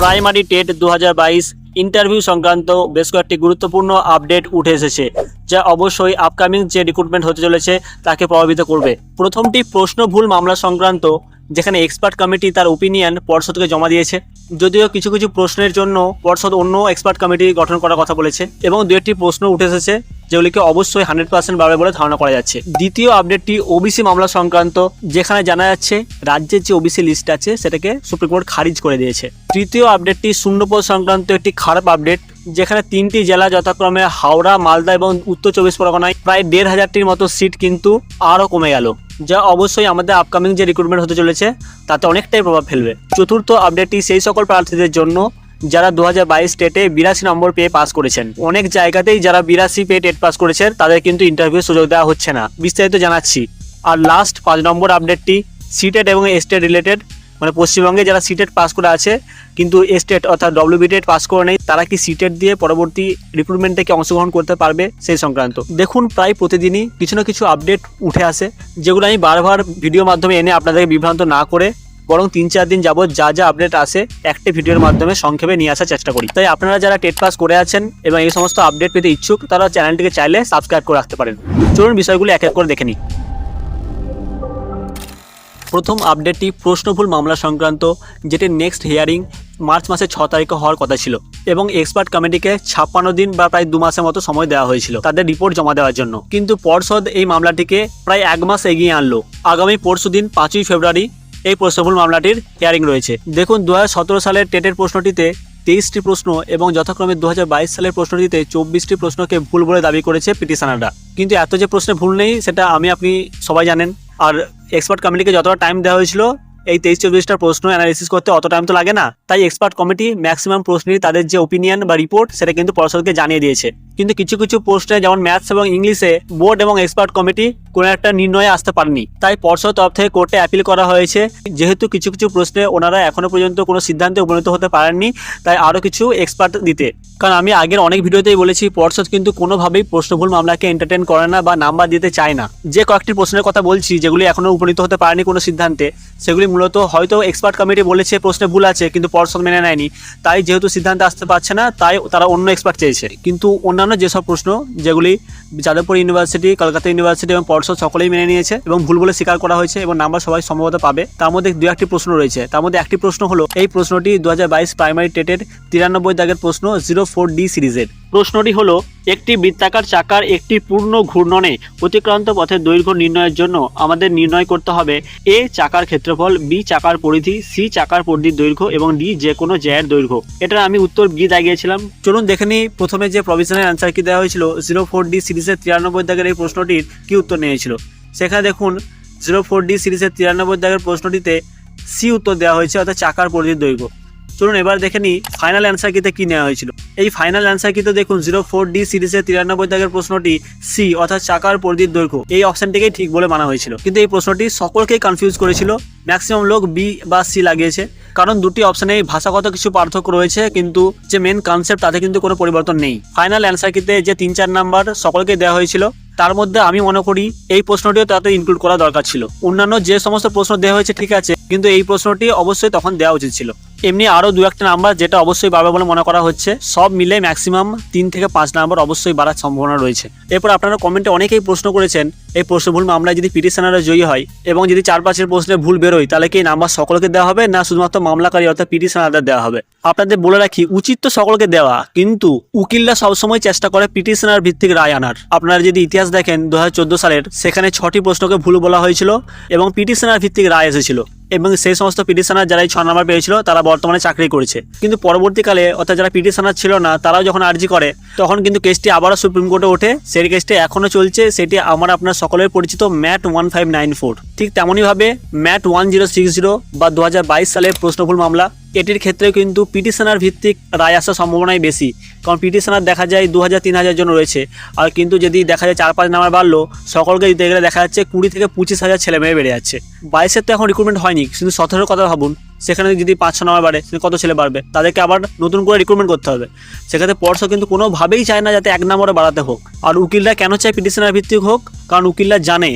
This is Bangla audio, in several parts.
প্রাইমারি টেট দু হাজার বাইশ ইন্টারভিউ সংক্রান্ত বেশ কয়েকটি গুরুত্বপূর্ণ আপডেট উঠে এসেছে, যা অবশ্যই আপকামিং যে রিক্রুটমেন্ট হতে চলেছে তাকে প্রভাবিত করবে। প্রথমটি প্রশ্ন ভুল মামলা সংক্রান্ত যেখানে এক্সপার্ট কমিটি তার ওপিনিয়ন পর্ষদকে জমা দিয়েছে। যদিও কিছু কিছু প্রশ্নের জন্য পর্ষদ অন্য এক্সপার্ট কমিটি গঠন করার কথা বলেছে এবং দু একটি প্রশ্ন উঠে এসেছে যেগুলিকে অবশ্যই হান্ড্রেড পার্সেন্ট বাড়বে বলে ধারণা করা যাচ্ছে। দ্বিতীয় আপডেটটি ওবিসি মামলা সংক্রান্ত, যেখানে জানা যাচ্ছে রাজ্যের যে ওবিসি লিস্ট আছে সেটাকে সুপ্রিম কোর্ট খারিজ করে দিয়েছে। তৃতীয় আপডেটটি শূন্যপদ সংক্রান্ত একটি খারাপ আপডেট যেখানে তিনটি জেলা যথাক্রমে হাওড়া, মালদা এবং উত্তর চব্বিশ পরগনায় প্রায় দেড় হাজারটির মতো সিট কিন্তু আরও কমে গেল। যা অবশ্যই আমাদের আপকামিং যে রিক্রুটমেন্ট হতে চলেছে, তাতে অনেকটাই প্রভাব ফেলবে। চতুর্থ আপডেটটি সেই সকল প্রার্থীদের জন্য, যারা দু হাজার বাইশ টেটে বিরাশি নম্বর পেয়ে পাস করেছেন। অনেক জায়গাতেই যারা বিরাশি পেয়ে টেট পাস করেছেন তাদের কিন্তু ইন্টারভিউ সুযোগ দেওয়া হচ্ছে না। বিস্তারিত জানাচ্ছি। আর লাস্ট পাঁচ নম্বর আপডেটটি সিটেট এবং এস্টেট রিলেটেড মানে পশ্চিমবঙ্গে যারা সিটেট পাস করে আছে, কিন্তু এস্টেট অর্থাৎ ডব্লিউবিটেট পাস করে নেই, তারা কি সিটেট দিয়ে পরবর্তী রিক্রুটমেন্টে কি অংশগ্রহণ করতে পারবে সেই সংক্রান্ত। দেখুন প্রায় প্রতিদিনই কিছু না কিছু আপডেট উঠে আসে, যেগুলো আমি বারবার ভিডিও মাধ্যমে এনে আপনাদেরকে বিভ্রান্ত না করে, বরং তিন চার দিন যাবত যা যা আপডেট আসে, একটি ভিডিওর মাধ্যমে সংক্ষেপে নিয়ে আসার চেষ্টা করি। তাই আপনারা যারা টেট পাস করে আছেন এবং এই সমস্ত আপডেট পেতে ইচ্ছুক, তারা চ্যানেলটিকে চাইলে সাবস্ক্রাইব করে রাখতে পারেন। চলুন বিষয়গুলো এক এক করে দেখে নিই। প্রথম আপডেটটি প্রশ্নভুল মামলা সংক্রান্ত, যেটি নেক্সট হিয়ারিং মার্চ মাসের ছ তারিখে হওয়ার কথা ছিল এবং এক্সপার্ট কমিটিকে ছাপ্পান্ন দিন বা প্রায় দু মাসের মতো সময় দেওয়া হয়েছিল তাদের রিপোর্ট জমা দেওয়ার জন্য। কিন্তু পর্ষদ এই মামলাটিকে প্রায় এক মাস এগিয়ে আনলো। আগামী পরশু দিন পাঁচই ফেব্রুয়ারি এই প্রশ্নভুল মামলাটির হিয়ারিং রয়েছে। দেখুন, দু হাজার সতেরো সালের টেটের প্রশ্নটিতে তেইশটি প্রশ্ন এবং যথাক্রমে দু হাজার বাইশ সালের প্রশ্নটিতে চব্বিশটি প্রশ্নকে ভুল বলে দাবি করেছে পিটিশনাররা। কিন্তু এত যে প্রশ্নে ভুল নেই, সেটা আমি, আপনি সবাই জানেন। আর এক্সপার্ট কমিটিকে যতটা টাইম দেওয়া হয়েছিল, এই তেইশ চব্বিশটা প্রশ্ন অ্যানালিসিস করতে অত টাইম তো লাগে না। তাই এক্সপার্ট কমিটি ম্যাক্সিমাম প্রশ্নের তাদের যে ওপিনিয়ন বা রিপোর্ট সেটা কিন্তু পর্ষদকে জানিয়ে দিয়েছে। কিন্তু কিছু কিছু প্রশ্নে, যেমন ম্যাথস এবং ইংলিশে বোর্ড এবং এক্সপার্ট কমিটি কোনো একটা নির্ণয়ে আসতে পারেনি তাই পর্ষদ তরফ থেকে কোর্টে অ্যাপিল করা হয়েছে। যেহেতু কিছু কিছু প্রশ্নে ওনারা এখনও পর্যন্ত কোনো সিদ্ধান্তে উপনীত হতে পারেননি, তাই আরও কিছু এক্সপার্ট দিতে। কারণ আমি আগের অনেক ভিডিওতেই বলেছি, পর্ষদ কিন্তু কোনোভাবেই প্রশ্নভুল মামলাকে এন্টারটেন করে না বা নাম্বার দিতে চায় না। যে কয়েকটি প্রশ্নের কথা বলছি, যেগুলি এখনও উপনীত হতে পারেনি কোনো সিদ্ধান্তে, সেগুলি মূলত হয়তো এক্সপার্ট কমিটি বলেছে, প্রশ্নে ভুল আছে, কিন্তু পর্ষদ মেনে নেয়নি। তাই যেহেতু সিদ্ধান্তে আসতে পারছে না, তাই তারা অন্য এক্সপার্ট চেয়েছে। কিন্তু অন্যান্য যেসব প্রশ্ন যেগুলি যাদবপুর ইউনিভার্সিটি, কলকাতা ইউনিভার্সিটি এবং পর্ষদ সকলেই মেনে নিয়েছে এবং ভুল বলে স্বীকার করা হয়েছে এবং নাম্বার সবাই সম্ভবত পাবে। তার মধ্যে দু একটি প্রশ্ন রয়েছে। তার মধ্যে একটি প্রশ্ন হলো, এই প্রশ্নটি দু হাজার বাইশ প্রাইমারি টেটের তিরানব্বই দাগের প্রশ্ন জিরো ফোর ডি সিরিজের প্রশ্নটি হলো, একটি বৃত্তাকার চাকার একটি পূর্ণ ঘূর্ণনে অতিক্রান্ত পথের দৈর্ঘ্য নির্ণয়ের জন্য আমাদের নির্ণয় করতে হবে এ চাকার ক্ষেত্রফল, বি চাকার পরিধি, সি চাকার পরিধির দৈর্ঘ্য এবং ডি যে কোনো জ্যায়ের দৈর্ঘ্য। এটার আমি উত্তর বি দাগিয়েছিলাম চলুন দেখে নিই, প্রথমে যে প্রভিশনাল অ্যান্সার কি দেওয়া হয়েছিল জিরো ফোর ডি সিরিজের তিরানব্বই দাগের এই প্রশ্নটির কি উত্তর নিয়েছিল? সেখানে দেখুন জিরো ফোর ডি সিরিজের তিরানব্বই দাগের প্রশ্নটিতে সি উত্তর দেওয়া হয়েছে, অর্থাৎ চাকার পরিধির দৈর্ঘ্য। চলুন এবার দেখে নিই ফাইনাল অ্যান্সার কিতে কি নেওয়া হয়েছিল। এই ফাইনাল অ্যান্সার কিতে দেখুন জিরো ফোর ডি সিরিজের তিরানব্বই দাগের প্রশ্নটি সি অর্থাৎ চাকার পরিধির দৈর্ঘ্য। এই অপশনটিকেই ঠিক বলে মানা হয়েছিল। কিন্তু এই প্রশ্নটি সকলকেই কনফিউজ করেছিল। ম্যাক্সিমাম লোক বি বা সি লাগিয়েছে। কারণ দুটি অপশনে ভাষাগত কিছু পার্থক্য রয়েছে, কিন্তু যে মেন কনসেপ্ট তাতে কিন্তু কোনো পরিবর্তন নেই। ফাইনাল অ্যান্সার কিতে যে তিন চার নাম্বার সকলকে দেওয়া হয়েছিল, তার মধ্যে আমি মনে করি এই প্রশ্নটিও তাতে ইনক্লুড করা দরকার ছিল। অন্যান্য যে সমস্ত প্রশ্ন দেওয়া হয়েছে ঠিক আছে, কিন্তু এই প্রশ্নটি অবশ্যই তখন দেওয়া উচিত ছিল। এমনি আরও দু একটা নাম্বার যেটা অবশ্যই বাড়বে বলে মনে করা হচ্ছে। সব মিলে ম্যাক্সিমাম তিন থেকে পাঁচ নাম্বার অবশ্যই বাড়ার সম্ভাবনা রয়েছে। এরপর আপনারা কমেন্টে অনেকেই প্রশ্ন করেছেন, এই প্রশ্ন ভুল মামলায় যদি পিটিশনাররা জয়ী হয় এবং যদি চার পাঁচের প্রশ্নে ভুল বেরোয়, তাহলে কি নাম্বার সকলকে দেওয়া হবে না শুধুমাত্র মামলাকারী অর্থাৎ পিটিশনারদের দেওয়া হবে? আপনাদের বলে রাখি, উচিত তো সকলকে দেওয়া, কিন্তু উকিলরা সবসময় চেষ্টা করে পিটিশনার ভিত্তিক রায় আনার। আপনারা যদি ইতিহাস দেখেন দুহাজার চোদ্দ সালের, সেখানে ছটি প্রশ্নকে ভুল বলা হয়েছিল এবং পিটিশনার ভিত্তিক রায় এসেছিল। এবং সেই সমস্ত পিটিশনার যারা এই ছ নম্বর পেয়েছিল, তারা বর্তমানে চাকরি করেছে। কিন্তু পরবর্তীকালে, অর্থাৎ যারা পিটিশনার ছিল না, তারাও যখন আর্জি করে, তখন কিন্তু কেসটি আবারও সুপ্রিম কোর্টে ওঠে। সেই কেসটি এখনও চলছে, সেটি আমার আপনার সকলের পরিচিত MAT one five nine four ঠিক তেমনইভাবে MAT one zero six zero বা দু হাজার বাইশ সালের প্রশ্নফুল মামলা এটির ক্ষেত্রেও কিন্তু পিটিশনার ভিত্তিক রায় আসার সম্ভাবনাই বেশি। কারণ পিটিশনার দেখা যায় দু হাজার তিন হাজার জন রয়েছে। আর কিন্তু যদি দেখা যায় চার, পাঁচ নাম্বার বাড়লো, সকলকে দিতে গেলে দেখা যাচ্ছে কুড়ি থেকে পঁচিশ হাজার ছেলে মেয়ে বেড়ে যাচ্ছে। বাইশের তো এখন রিক্রুটমেন্ট হয়নি কিন্তু সতেরোর কথা ভাবুন। সেখানে যদি পাঁচ, ছ নাম্বার বাড়ে কত ছেলে বাড়বে? তাদেরকে আবার নতুন করে রিক্রুটমেন্ট করতে হবে। সেক্ষেত্রে পর্ষদ কিন্তু কোনোভাবেই চায় না যাতে এক নম্বরে বাড়াতে হোক। আর উকিলরা কেন চায় পিটিশনার ভিত্তিক হোক? কারণ উকিলরা জানে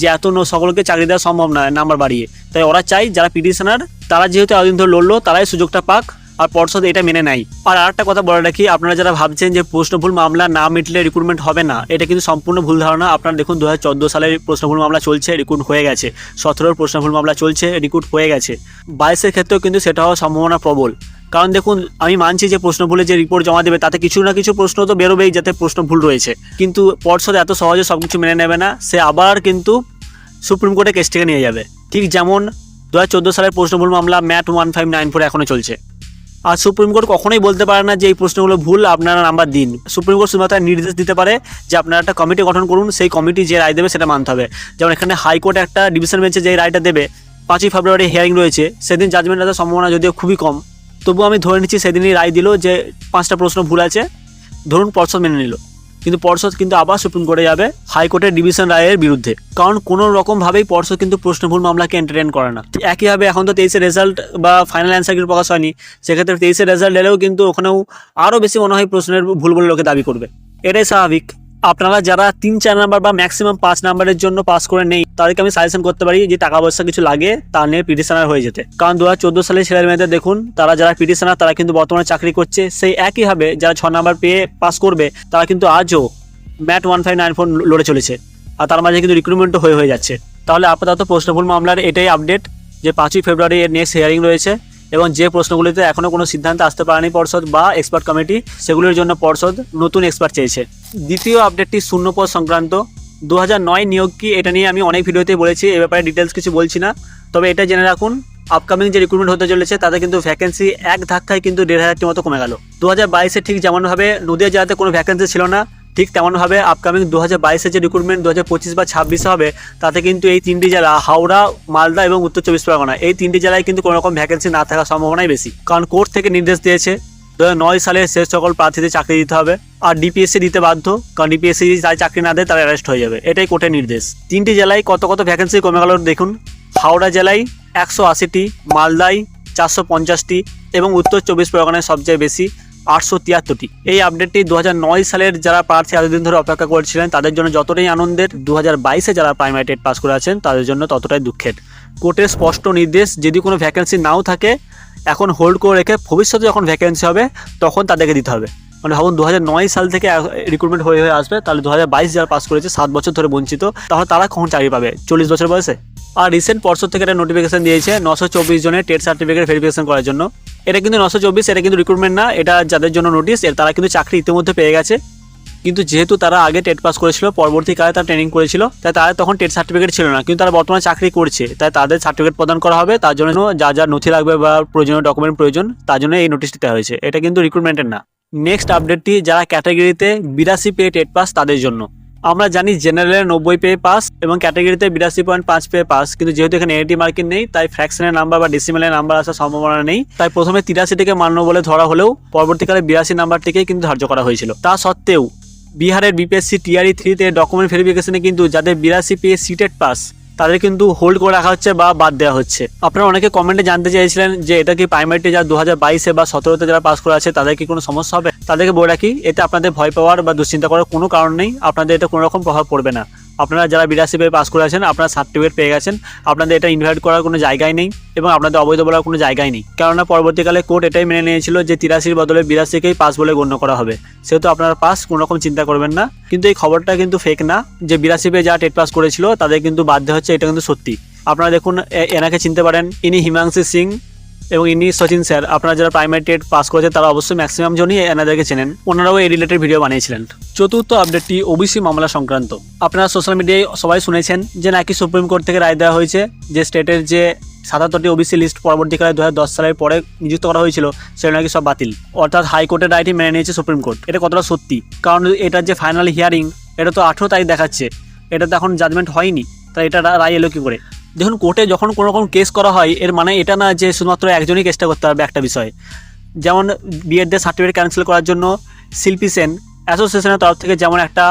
যে এত সকলকে চাকরি দেওয়া সম্ভব নয় নাম্বার বাড়িয়ে। তাই ওরা চাই যারা পিটিশনার তারা যেহেতু এতদিন ধরে লড়লো, তারাই সুযোগটা পাক, আর পর্ষদ এটা মেনে নেয়। আর আরেকটা কথা বলে রাখি, আপনারা যারা ভাবছেন যে প্রশ্নভুল মামলা না মিটলে রিক্রুটমেন্ট হবে না, এটা কিন্তু সম্পূর্ণ ভুল ধারণা। আপনারা দেখুন দু হাজার সালের প্রশ্নভুল মামলা চলছে রিক্রুট হয়ে গেছে। সতেরোর প্রশ্নভুল মামলা চলছে রিক্রুট হয়ে গেছে। বাইশের ক্ষেত্রেও কিন্তু সেটা হওয়ার সম্ভাবনা প্রবল। কারণ দেখুন, আমি মানছি যে প্রশ্ন ভুলে যে রিপোর্ট জমা দেবে, তাতে কিছু না কিছু প্রশ্ন তো বেরোবেই যাতে প্রশ্ন ভুল রয়েছে। কিন্তু পর্ষদ এত সহজে সব কিছু মেনে নেবে না, সে আবার কিন্তু সুপ্রিম কোর্টে কেসটিকে নিয়ে যাবে। ঠিক যেমন দু হাজার চোদ্দ সালের প্রশ্নভুল মামলা MAT one five nine four এখনও চলছে। আর সুপ্রিম কোর্ট কখনোই বলতে পারে না যে এই প্রশ্নগুলো ভুল, আপনারা নাম্বার দিন। সুপ্রিম কোর্ট শুধুমাত্র নির্দেশ দিতে পারে যে আপনারা একটা কমিটি গঠন করুন, সেই কমিটি যে রায় দেবে সেটা মানতে হবে। যেমন এখানে হাইকোর্ট একটা ডিভিশন বেঞ্চে যে রায়টা দেবে, পাঁচই ফেব্রুয়ারি হিয়ারিং রয়েছে, সেদিন জাজমেন্ট আসার সম্ভাবনা যদিও খুবই কম। তবু আমি ধরে নিচ্ছি সেদিনই রায় দিল যে পাঁচটা প্রশ্ন ভুল আছে। ধরুন পর্ষদ মেনে নিল। কিন্তু পর্ষদ কিন্তু আবার সুপ্রিম কোর্টে যাবে হাইকোর্টের ডিভিশন রায়ের বিরুদ্ধে। কারণ কোনো রকমভাবেই পর্ষদ কিন্তু প্রশ্নভুল মামলাকে এন্টারটেন করে না। একইভাবে এখন তো তেইশে রেজাল্ট বা ফাইনাল অ্যান্সার কিছু প্রকাশ হয়নি। সেক্ষেত্রে তেইশে রেজাল্ট এলেও কিন্তু ওখানেও আরও বেশি মনে হয় প্রশ্নের ভুল বলে লোকে দাবি করবে। এটাই স্বাভাবিক। আপনারা যারা তিন, চার নাম্বার বা ম্যাক্সিমাম পাঁচ নাম্বারের জন্য পাস করে নেই, তাদেরকে আমি সাজেশন করতে পারি যে টাকা পয়সা কিছু লাগে, তা নিয়ে পিটিশনার হয়ে যেতে। কারণ দু হাজার চোদ্দ সালের ছেলে মেয়েদের দেখুন, তারা যারা পিটিশনার তারা কিন্তু বর্তমানে চাকরি করছে। সেই একইভাবে যারা ছ নাম্বার পেয়ে পাস করবে, তারা কিন্তু আজও MAT one five nine four লড়ে চলেছে। আর তার মাঝে কিন্তু রিক্রুটমেন্টও হয়ে হয়ে যাচ্ছে। তাহলে আপাতত প্রশ্নভুল মামলার এটাই আপডেট যে পাঁচই ফেব্রুয়ারি এর নেক্সট হিয়ারিং রয়েছে। এবং যে প্রশ্নগুলিতে এখনও কোনো সিদ্ধান্ত আসতে পারেনি পর্ষদ বা এক্সপার্ট কমিটি সেগুলির জন্য পর্ষদ নতুন এক্সপার্ট চেয়েছে। দ্বিতীয় আপডেটটি শূন্যপদ সংক্রান্ত। দু নয় নিয়োগ কি এটা নিয়ে আমি অনেক ভিডিওতে বলেছি, এ ব্যাপারে ডিটেলস কিছু বলছি না। তবে এটা জেনে রাখুন আপকামিং যে রিক্রুটমেন্ট হতে চলেছে, তাতে কিন্তু ভ্যাকেন্সি এক ধাক্কায় কিন্তু দেড় হাজারটি মতো কমে গেল। দু হাজার বাইশে ঠিক যেমনভাবে নদীয়া জেলাতে কোনো ভ্যাকেন্সি ছিল না ঠিক তেমনভাবে আপকামিং দু হাজার বাইশে যে রিক্রুটমেন্ট দু হাজার পঁচিশ বা ছাব্বিশে হবে, তাতে কিন্তু এই তিনটি জেলা, হাওড়া, মালদা এবং উত্তর চব্বিশ পরগনা, এই তিনটি জেলায় কিন্তু কোনো রকম ভ্যাকেন্সি না থাকার সম্ভাবনাই বেশি। কারণ কোর্ট থেকে নির্দেশ দিয়েছে দু নয় সালে শেষ সকল প্রার্থীদের চাকরি দিতে হবে, আর ডিপিএসসি দিতে বাধ্য, কারণ ডিপিএসসি যদি তাই চাকরি না দেয়, তারা অ্যারেস্ট হয়ে যাবে। এটাই কোর্টের নির্দেশ। তিনটি জেলায় কত কত ভ্যাকেন্সি কমে গেল দেখুন। হাওড়া জেলায় একশো আশিটি, মালদায় চারশো পঞ্চাশটি এবং উত্তর চব্বিশ পরগনায় সবচেয়ে বেশি আটশো তিয়াত্তরটি। এই আপডেটটি দু সালের যারা প্রার্থী এতদিন ধরে অপেক্ষা করছিলেন, তাদের জন্য যতটাই আনন্দের দু হাজার যারা প্রাইমারি টেট পাস করে আছেন, তাদের জন্য ততটাই দুঃখের। কোর্টের স্পষ্ট নির্দেশ, যদি কোনো ভ্যাকেন্সি নাও থাকে, এখন হোল্ড করে রেখে ভবিষ্যতে যখন ভ্যাকেন্সি হবে, তখন তাদেরকে দিতে হবে। মানে ভাবুন দু সাল থেকে রিক্রুটমেন্ট হয়ে হয়ে আসবে, তাহলে দু হাজার বাইশ যারা পাস করেছে, সাত বছর ধরে বঞ্চিত, তাহলে তারা কখন চাকরি পাবে? চল্লিশ বছর বয়সে? আর রিসেন্ট পর্ষদ থেকে একটা নোটিফিকেশন দিয়েছে নশো চব্বিশ জনের টেট সার্টিফিকেট ভেরিফিকেশন করার জন্য। এটা কিন্তু নশো চব্বিশ, এটা কিন্তু রিক্রুটমেন্ট না, এটা যাদের জন্য নোটিশ এর তারা কিন্তু চাকরি ইতিমধ্যে পেয়ে গেছে। কিন্তু যেহেতু তারা আগে টেট পাস করেছিল পরবর্তীকালে তারা ট্রেনিং করেছিল, তাই তাদের তখন টেট সার্টিফিকেট ছিল না। কিন্তু তারা বর্তমানে চাকরি করছে, তাই তাদের সার্টিফিকেট প্রদান করা হবে, তার জন্য যা যা নথি লাগবে বা প্রয়োজনীয় ডকুমেন্ট প্রয়োজন, তার জন্য এই নোটিশটি দেওয়া হয়েছে। এটা কিন্তু রিক্রুটমেন্টের না। নেক্সট আপডেটটি যারা ক্যাটাগরিতে বিরাশি পেয়ে টেট পাস তাদের জন্য। আমরা জানি জেনারেলে নব্বই পেয়ে পাস এবং ক্যাটাগরিতে বিরাশি পয়েন্ট পাঁচ পেয়ে পাস কিন্তু যেহেতু এখানে এটি মার্কিং নেই, তাই ফ্র্যাকশনের নাম্বার বা ডিসিমেলের নাম্বার আসার সম্ভাবনা নেই। তাই প্রথমে তিরাশিটিকে মান্য বলে ধরা হলেও পরবর্তীকালে বিরাশি নাম্বারটিকেই কিন্তু ধার্য করা হয়েছিল। তা সত্ত্বেও বিহারের বিপিএসসি টিআরই থ্রিতে ডকুমেন্ট ভেরিফিকেশনে কিন্তু যাদের বিরাশি পেয়ে সিটেড পাস তাদের কিন্তু হোল্ড করে রাখা হচ্ছে বা বাদ দেওয়া হচ্ছে। আপনারা অনেকে কমেন্টে জানতে চাইছিলেন যে এটা কি প্রাইমারিতে যারা দু হাজার বাইশে বা সতেরোতে যারা পাস করে আছে, তাদের কি কোনো সমস্যা হবে? তাদেরকে বলে রাখি, এতে আপনাদের ভয় পাওয়ার বা দুশ্চিন্তা করার কোনো কারণ নেই। আপনাদের এটা কোনো রকম প্রভাব পড়বে না। আপনারা যারা বিরাশি পেয়ে পাস করে আছেন আপনারা সার্টিফিকেট পেয়ে গেছেন। আপনাদের এটা ইনভাইট করার কোনো জায়গায় নেই এবং আপনাদের অবৈধ বলার কোনো জায়গায় নেই। কেননা পরবর্তীকালে কোর্ট এটাই মেনে নিয়েছিল যে তিরাশির বদলে বিরাশিকেই পাস বলে গণ্য করা হবে। সেহেতু আপনারা পাস কোনো রকম চিন্তা করবেন না। কিন্তু এই খবরটা কিন্তু ফেক না, যে বিরাশি পেয়ে যারা টেট পাস করেছিল, তাদের কিন্তু বাধ্য হচ্ছে এটা কিন্তু সত্যি। আপনারা দেখুন এনাকে চিনতে পারেন। ইনি হিমাংশু সিং এবং ইনি সচিন স্যার, আপনারা যারা প্রাইমারি টেট পাস করেছেন, তারা অবশ্যই ম্যাক্সিমাম জনই এনাদেরকে চেনেন। ওনারাও এই রিলেটেড ভিডিও বানিয়েছিলেন। চতুর্থ আপডেটটি ওবিসি মামলা সংক্রান্ত। আপনারা সোশ্যাল মিডিয়ায় সবাই শুনেছেন যে নাকি সুপ্রিম কোর্ট থেকে রায় দেওয়া হয়েছে যে স্টেটের যে সাতাত্তরটি ওবিসি লিস্ট পরবর্তীকালে দু হাজার দশ সালের পরে নিযুক্ত করা হয়েছিল, সেটা নাকি সব বাতিল। অর্থাৎ হাইকোর্টের রায়টি মেনে নিয়েছে সুপ্রিম কোর্ট। এটা কতটা সত্যি? কারণ এটার যে ফাইনাল হিয়ারিং এটা তো আঠেরো তারিখ দেখাচ্ছে। এটা তো এখন জাজমেন্ট হয়নি। তাই এটা রায় এলো কী করে? দেখুন, কোর্টে যখন কোনো রকম কেস করা হয়, এর মানে এটা না যে শুধুমাত্র একজনই কেসটা করতে পারবে একটা বিষয়। যেমন বিএডদের সার্টিফিকেট ক্যান্সেল করার জন্য শিল্পী সেন অ্যাসোসিয়েশনের তরফ থেকে যেমন একটা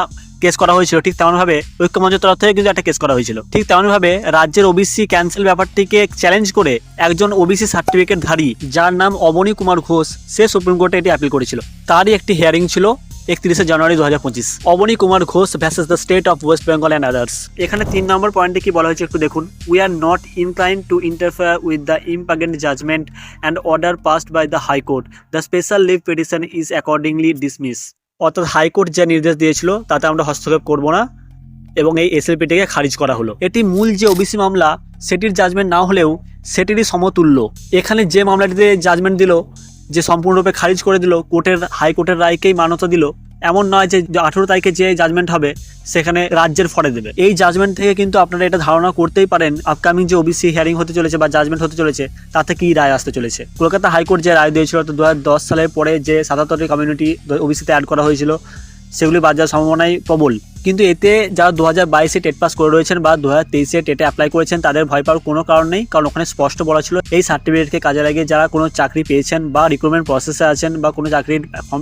কেস করা হয়েছিল, ঠিক তেমনভাবে ঐক্যমঞ্চের তরফ থেকে কিন্তু একটা কেস করা হয়েছিল। ঠিক তেমনভাবে রাজ্যের ওবিসি ক্যান্সেল ব্যাপারটিকে চ্যালেঞ্জ করে একজন ওবিসি সার্টিফিকেট ধারী, যার নাম অবনী কুমার ঘোষ, সে সুপ্রিম কোর্টে এটি অ্যাপিল করেছিল। তারই একটি হিয়ারিং ছিল। একত্রিশে জানুয়ারি দু হাজার পঁচিশ। Abani Kumar Ghosh versus the state of West Bengal and others এখানে তিন নম্বর পয়েন্টে কি বলা হয়েছে একটু দেখুন। We are not incline to interfere with the impugned judgment and order passed by the high court the special leave petition is accordingly dismiss অর্থাৎ হাইকোর্ট যে নির্দেশ দিয়েছিল, তাতে আমরা হস্তক্ষেপ করব না এবং এই এসএলপিটিকে খারিজ করা হলো। এটি মূল যে ওবিসি মামলা, সেটির জাজমেন্ট না হলেও সেটিরই সমতুল্য। এখানে যে মামলাটিতে জাজমেন্ট দিল যে সম্পূর্ণরূপে খারিজ করে দিল, কোর্টের হাইকোর্টের রায়কেই মান্যতা দিল, এমন নয় যে আঠেরো তারিখে যে জাজমেন্ট হবে, সেখানে রাজ্যের ফরে দেবে। এই জাজমেন্ট থেকে কিন্তু আপনারা এটা ধারণা করতেই পারেন আপকামিং যে ওবিসি হিয়ারিং হতে চলেছে বা জাজমেন্ট হতে চলেছে, তাতে কি রায় আসতে চলেছে। কলকাতা হাইকোর্ট যে রায় দিয়েছিল তো দু সালের পরে যে সাতাত্তরটি কমিউনিটি ওবিসিতে অ্যাড করা হয়েছিল সেগুলি বাদ যাওয়ার সম্ভাবনাই প্রবল। কিন্তু এতে যারা দু হাজার বাইশে টেট পাস করে রয়েছেন বা দু হাজার তেইশে টেটে অ্যাপ্লাই করেছেন, তাদের ভয় পাওয়ার কোনো কারণ নেই, কারণ ওখানে স্পষ্ট বলা ছিল এই সার্টিফিকেটকে কাজে লাগিয়ে যারা কোনো চাকরি পেয়েছেন বা রিক্রুটমেন্ট প্রসেসে আছেন বা কোনো চাকরির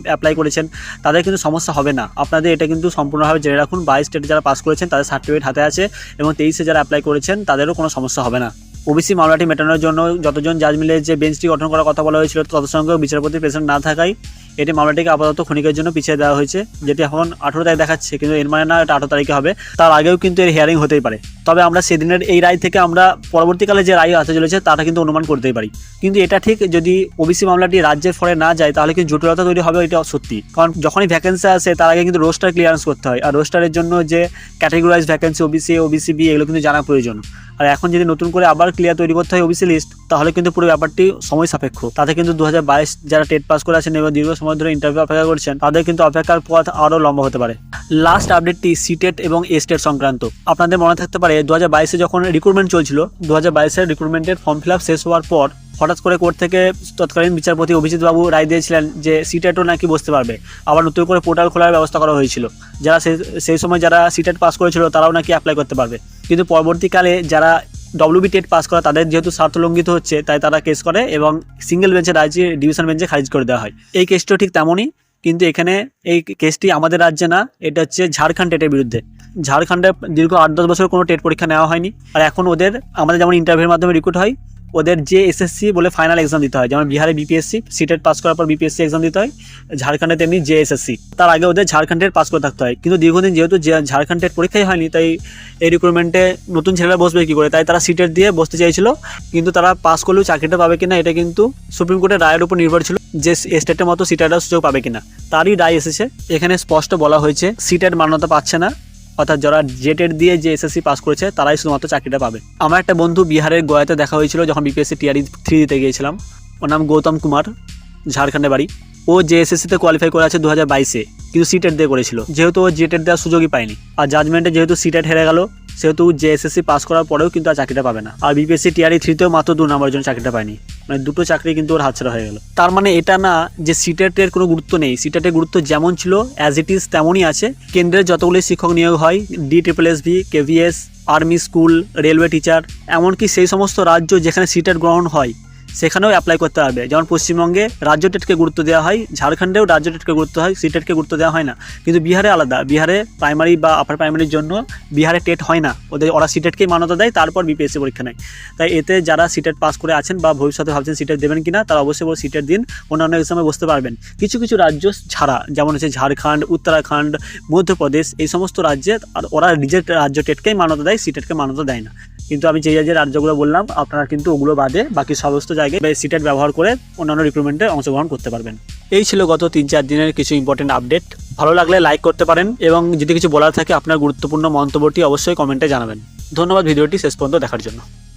অ্যাপ্লাই করেছেন, তাদের কিন্তু সমস্যা হবে না। আপনাদের এটা কিন্তু সম্পূর্ণভাবে জেনে রাখুন, বাইশ স্টেটে যারা পাস করেছেন, তাদের সার্টিফিকেট হাতে আছে এবং তেইশে যারা অ্যাপ্লাই করেছেন, তাদেরও কোনো সমস্যা হবে না। ওবিসি মামলাটি মেটানোর জন্য যতজন জাজ মিলে যে বেঞ্চটি গঠন করার কথা বলা হয়েছিল তত সংখ্যক বিচারপতি প্রেসেন্ট না থাকায় এটি মামলাটিকে আপাতত ক্ষণিকের জন্য পিছিয়ে দেওয়া হয়েছে, যেটি এখন আঠেরো তারিখ দেখাচ্ছে, কিন্তু এর মানে না এটা আঠেরো তারিখে হবে। তার আগেও কিন্তু এর হিয়ারিং হতেই পারে। তবে আমরা সেদিনের এই রায় থেকে আমরা পরবর্তীকালে যে রায় আসতে চলেছে, তাটা কিন্তু অনুমান করতেই পারি। কিন্তু এটা ঠিক যদি ওবিসি মামলাটি রাজ্যের ফলে না যায়, তাহলে কিন্তু জটিলতা তৈরি হবে, এটা সত্যি। কারণ যখনই ভ্যাকেন্সি আসে, তার আগে কিন্তু রোস্টার ক্লিয়ারেন্স করতে হয়। আর রোস্টারের জন্য যে categorize vacancy OBC OBC B এগুলো কিন্তু জানা প্রয়োজন। আর এখন যদি নতুন করে আবার ক্লিয়ার তৈরি করতে হয় ওবিসি লিস্ট তাহলে কিন্তু পুরো ব্যাপারটি সময় সাপেক্ষ। তাতে কিন্তু দু হাজার বাইশ যারা টেট পাস করে আছেন এবং দীর্ঘ সময় ধরে ইন্টারভিউ অপেক্ষা করছেন, তাদের কিন্তু অপেক্ষার পথ আরও লম্বা হতে পারে। লাস্ট আপডেটটি সিটেট এবং এস্টেট সংক্রান্ত। আপনাদের মনে থাকতে পারে দু হাজার যখন রিক্রুটমেন্ট চলছিল দু হাজার বাইশের রিক্রুটমেন্টের ফর্ম ফিল শেষ হওয়ার পর হঠাৎ করে কোর্ট থেকে তৎকালীন বিচারপতি অভিজিৎ বাবু রায় দিয়েছিলেন যে সিটেটও নাকি বসতে পারবে। আবার নতুন করে পোর্টাল খোলার ব্যবস্থা করা হয়েছিল। যারা সেই সময় যারা সিটেট পাস করেছিল, তারাও নাকি অ্যাপ্লাই করতে পারবে। কিন্তু পরবর্তীকালে যারা ডব্লিউবি টেট পাস করা, তাদের যেহেতু স্বার্থ লঙ্ঘিত হচ্ছে, তাই তারা কেস করে এবং সিঙ্গেল বেঞ্চে রাজ্যে ডিভিশন বেঞ্চে খারিজ করে দেওয়া হয়। এই কেসটিও ঠিক তেমনই, কিন্তু এখানে এই কেসটি আমাদের রাজ্যে না, এটা হচ্ছে ঝাড়খণ্ড টেটের বিরুদ্ধে। ঝাড়খণ্ডে দীর্ঘ আট দশ বছর কোনো টেট পরীক্ষা নেওয়া হয়নি। আর এখন ওদের আমাদের যেমন ইন্টারভিউর মাধ্যমে রিক্রুট হয় ওদের যে এসএসসি বলে ফাইনাল এক্সাম দিতে হয়, যেমন বিহারে বিপিএসসি সিটেট পাস করার পর বিপিএসসি এক্সাম দিতে হয়, ঝাড়খণ্ডে তেমনি জে এসএসসি তার আগে ওদের ঝাড়খণ্ডের পাস করে থাকতে হয়। কিন্তু দীর্ঘদিন যেহেতু ঝাড়খণ্ডের পরীক্ষাই হয়নি, তাই এই রিক্রুটমেন্টে নতুন ছেলেরা বসবে কী করে? তাই তারা সিটেট দিয়ে বসতে চাইছিল, কিন্তু তারা পাস করলেও চাকরিটা পাবে কিনা, এটা কিন্তু সুপ্রিম কোর্টের রায়ের উপর নির্ভর ছিল যে স্টেটের মতো সিটেটার সুযোগ পাবে কিনা। তারই রায় এসেছে। এখানে স্পষ্ট বলা হয়েছে সিটের মান্যতা পাচ্ছে না। অর্থাৎ যারা জেটের দিয়ে যে এসএসসি পাস করেছে, তারাই শুধুমাত্র চাকরিটা পাবে। আমার একটা বন্ধু বিহারের গয়াতে দেখা হয়েছিল যখন বিপিএসসি টিআরই থ্রি দিতে গিয়েছিলাম। ওর নাম গৌতম কুমার ঝাড়খণ্ডে বাড়ি। ও যে এসএসসিতে কোয়ালিফাই করে আছে দু হাজার বাইশে, কিন্তু সিটেট দিয়ে করেছিল। যেহেতু ও জেটের দেওয়ার সুযোগই পায়নি। আর জাজমেন্টে যেহেতু সিটেট হেরে গেল সেহেতু যে এসএসসি পাস করার পরেও কিন্তু আর চাকরিটা পাবে না। আর বিপিএসসি টিআরই থ্রিতেও মাত্র দু নম্বরের জন্য চাকরিটা পায়নি। মানে দুটো চাকরি কিন্তু ওর হাতছাড়া হয়ে গেল। তার মানে এটা না যে সিটেটের কোনো গুরুত্ব নেই। সিটেটের গুরুত্ব যেমন ছিল অ্যাজ ইট ইজ তেমনই আছে। কেন্দ্রের যতগুলি শিক্ষক নিয়োগ হয় D triple S V KVS army school railway teacher এমনকি সেই সমস্ত রাজ্য যেখানে সিটেট গ্রহণ হয় সেখানেও অ্যাপ্লাই করতে পারবে। যেমন পশ্চিমবঙ্গে রাজ্য টেটকে গুরুত্ব দেওয়া হয়, ঝাড়খণ্ডেও রাজ্য টেটকে গুরুত্ব হয় সিটেটকে গুরুত্ব দেওয়া হয় না। কিন্তু বিহারে আলাদা। বিহারে প্রাইমারি বা আপার প্রাইমারির জন্য বিহারে টেট হয় না। ওদের, ওরা সিটেটকেই মান্যতা দেয়, তারপর বিপিএসসি পরীক্ষা নেয়। তাই এতে যারা সিটেট পাস করে আছেন বা ভবিষ্যতে ভাবছেন সিটেট দেবেন কিনা, তারা অবশ্যই বলে সিটের দিন, অন্যান্য এক্সামে বসতে পারবেন। কিছু কিছু রাজ্য ছাড়া, যেমন হচ্ছে ঝাড়খণ্ড, উত্তরাখণ্ড, মধ্যপ্রদেশ, এই সমস্ত রাজ্যে ওরা নিজের রাজ্য টেটকেই মান্যতা দেয় সিটেটকে মান্যতা দেয় না। কিন্তু আমি যে যে রাজ্যগুলো বললাম, আপনারা কিন্তু ওগুলো বাদে বাকি সমস্ত জায়গায় সিটেট ব্যবহার করে অন্যান্য রিক্রুটমেন্টে অংশগ্রহণ করতে পারবেন। এই ছিল গত তিন চার দিনের কিছু ইম্পর্টেন্ট আপডেট ভালো লাগলে লাইক করতে পারেন এবং যদি কিছু বলার থাকে আপনার গুরুত্বপূর্ণ মন্তব্যটি অবশ্যই কমেন্টে জানাবেন। ধন্যবাদ ভিডিওটি শেষ পর্যন্ত দেখার জন্য।